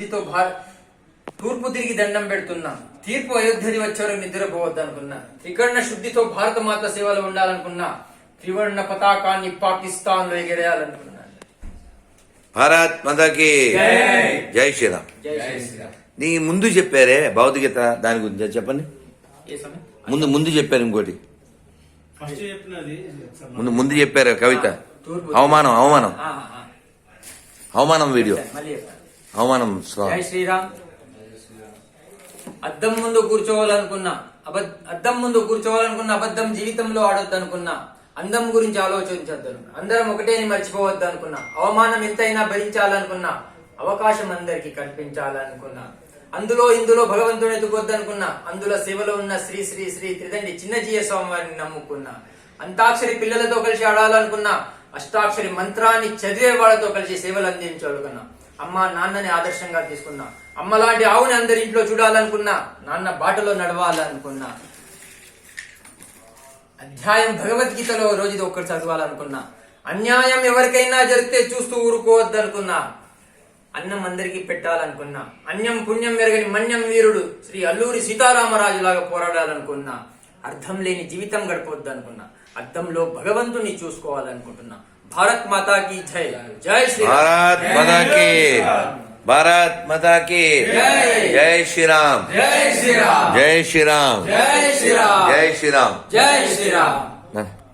శుద్ధితో భార తూర్పు తిరిగి దండం పెడుతున్నా. తీర్పు అయోధ్యది వచ్చారు నిద్రపోవద్దు అనుకున్నా త్రికర్ణ శుద్ధితో భారత మాత సేవలో ఉండాలనుకున్నా. త్రివర్ణ పతాకాన్ని పాకిస్తాన్లో ఎగరేయాలనుకున్నా భారత్ మదకి జై. శ్రీరామ్. నీ ముందు చెప్పారే భౌతికత దాని గురించి చెప్పండి. ముందు ముందు చెప్పారు ఇంకోటి. ఫస్ట్ చెప్పినది ముందు ముందు చెప్పారు కవిత. తూర్పు అవమానం అవమానం. అవమానం వీడియో. అవమానం జై శ్రీరామ్. అద్దం ముందు కూర్చోవాలనుకున్నా అబద్ అద్దం ముందు కూర్చోవాలనుకున్న అబద్ధం జీవితంలో ఆడొద్దు అనుకున్నా అందం గురించి ఆలోచించొద్దు అందరం ఒకటేని మర్చిపోవద్దు అనుకున్నా అవమానం ఎంతైనా భరించాలనుకున్నా అవకాశం అందరికి కల్పించాలనుకున్నా అందులో ఇందులో భగవంతుని ఎదుకొద్దు అనుకున్నా అందులో సేవలో ఉన్న శ్రీ శ్రీ శ్రీ త్రిదండి చిన్నజీయ స్వామివారిని నమ్ముకున్నా అంతాక్షరి పిల్లలతో కలిసి ఆడాలనుకున్నా అష్టాక్షరి మంత్రాన్ని చదివే వాళ్ళతో కలిసి సేవలు అందించాలనుకున్నా అమ్మ నాన్నని ఆదర్శంగా తీసుకున్నా. అమ్మ లాంటి ఆవుని అందరి ఇంట్లో చూడాలనుకున్నా నాన్న బాటలో నడవాలనుకున్నా. అధ్యాయం భగవద్గీతలో రోజు ఒక్కటి చదవాలనుకున్నా. అన్యాయం ఎవరికైనా జరిగితే చూస్తూ ఊరుకోవద్దనుకున్నా. అన్నం అందరికీ పెట్టాలనుకున్నా. అన్యం పుణ్యం మెరగని మన్యం వీరుడు శ్రీ అల్లూరి సీతారామరాజు లాగా పోరాడాలనుకున్నా. అర్థం లేని జీవితం గడపొద్దనుకున్నా. అర్థంలో భగవంతుని చూసుకోవాలనుకుంటున్నా. భారత్ మాతాకి జై జై శ్రీ భారత్ మదకి భారత్ మదకి జై. జై శ్రీరామ్ జై శ్రీరామ్ జై శ్రీరామ్ జై శ్రీరామ్ జై శ్రీరామ్ జై శ్రీరామ్